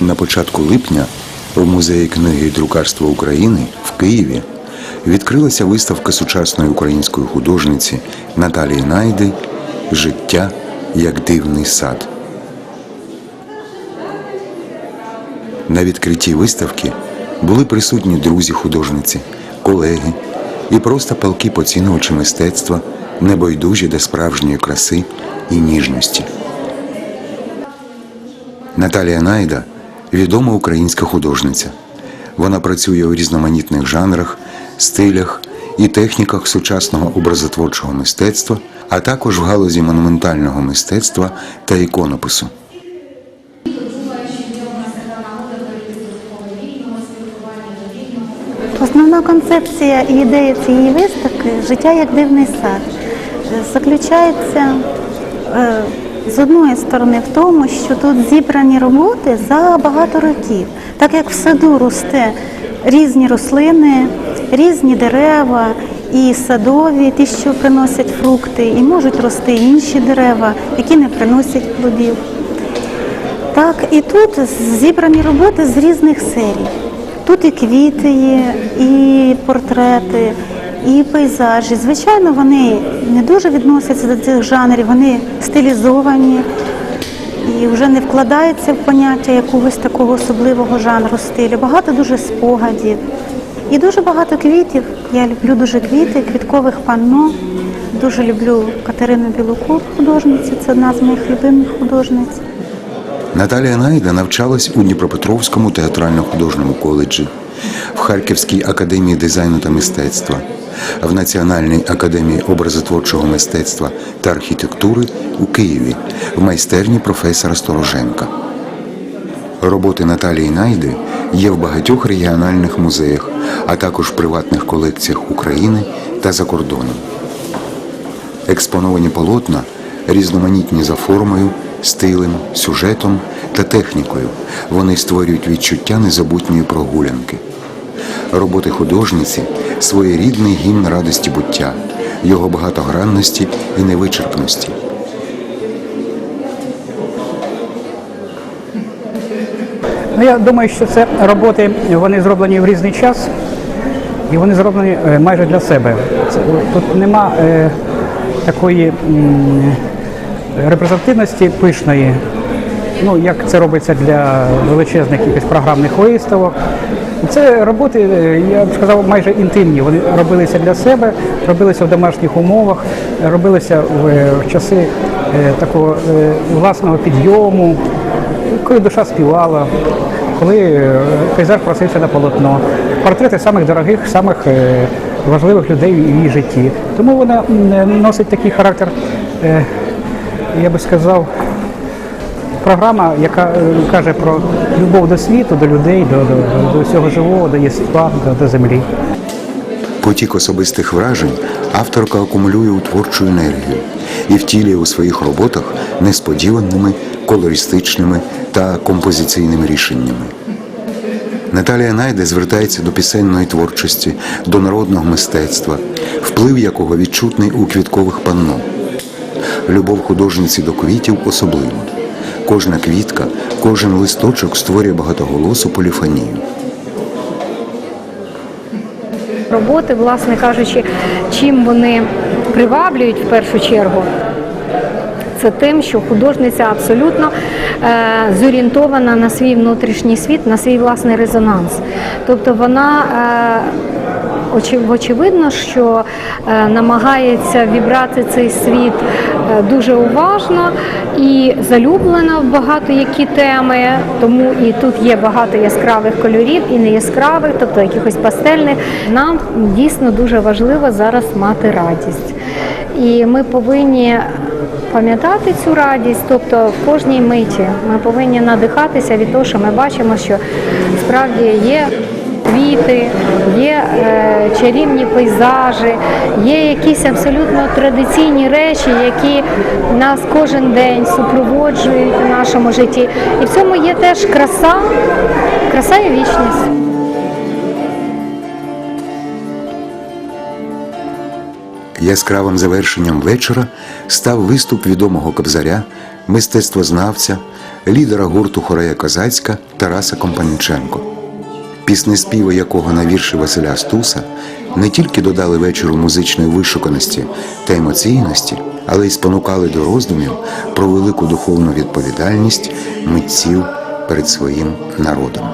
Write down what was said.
На початку липня в музеї книги і друкарства України в Києві відкрилася виставка сучасної української художниці Наталії Найди Життя як дивний сад. На відкритті виставки були присутні друзі художниці, колеги і просто палки поцінувачі мистецтва, небайдужі до справжньої краси і ніжності. Наталія Найда відома українська художниця. Вона працює у різноманітних жанрах, стилях і техніках сучасного образотворчого мистецтва, а також в галузі монументального мистецтва та іконопису. Основна концепція і ідея цієї виставки життя як дивний сад заключається е, з одної сторони в тому, що тут зібрані роботи за багато років. Так як в саду росте різні рослини, різні дерева, і садові, ті, що приносять фрукти, і можуть рости інші дерева, які не приносять плодів. Так, і тут зібрані роботи з різних серій. Тут і квіти є, і портрети, і пейзажі. Звичайно, вони не дуже відносяться до цих жанрів, вони стилізовані і вже не вкладаються в поняття якогось такого особливого жанру стилю. Багато дуже спогадів. І дуже багато квітів. Я люблю дуже квіти, квіткових панно. Дуже люблю Катерину Білокур, художницю, це одна з моїх любимих художниць. Наталія Найда навчалась у Дніпропетровському театрально-художньому коледжі, в Харківській академії дизайну та мистецтва, в Національній академії образотворчого мистецтва та архітектури у Києві, в майстерні професора Стороженка. Роботи Наталії Найди є в багатьох регіональних музеях, а також приватних колекціях України та за кордоном. Експоновані полотна різноманітні за формою, стилем, сюжетом та технікою. Вони створюють відчуття незабутньої прогулянки. Роботи художниці своєрідний гімн радості буття, його багатогранності і невичерпності. Ну, я думаю, що це роботи вони зроблені в різний час і вони зроблені е, майже для себе. Тут нема е, такої м, репрезентативності пишної, ну, як це робиться для величезних якихось програмних виставок. Це роботи, е, я б сказав, майже інтимні. Вони робилися для себе, робилися в домашніх умовах, робилися в, е, часи е, такого власного підйому, коли душа співала, коли пейзаж просився на полотно, портрети самих дорогих, самих важливих людей в її житті. Тому вона носить такий характер, я би сказав, програма, яка е, каже про любов до світу, до людей, до, до, до всього живого, до єства, до, до землі. Потік особистих вражень авторка акумулює у творчу енергію і втілює у своїх роботах несподіваними, колористичними та композиційними рішеннями. Наталія Найде звертається до пісенної творчості, до народного мистецтва, вплив якого відчутний у квіткових панно. Любов художниці до квітів особлива. Кожна квітка, кожен листочок створює багатоголосу поліфонію. роботи, власне кажучи, чим вони приваблюють в першу чергу. Це тим, що художниця абсолютно е, зорієнтована на свій внутрішній світ, на свій власний резонанс. Тобто вона е, очевидно, що е, намагається вібрати цей світ е, дуже уважно і залюблена в багато які теми, тому і тут є багато яскравих кольорів і не яскравих, тобто якихось пастельних. Нам дійсно дуже важливо зараз мати радість. І ми повинні пам'ятати цю радість, тобто в кожній миті ми повинні надихатися від того, що ми бачимо, що справді є квіти, є е, чарівні пейзажі, є якісь абсолютно традиційні речі, які нас кожен день супроводжують у нашому житті. І в цьому є теж краса, краса і вічність. Яскравим завершенням вечора став виступ відомого кобзаря, мистецтвознавця, лідера гурту Хорея Козацька Тараса Компаніченко. Піснеспіви якого на вірші Василя Стуса не тільки додали вечору музичної вишуканості та емоційності, але й спонукали до роздумів про велику духовну відповідальність митців перед своїм народом.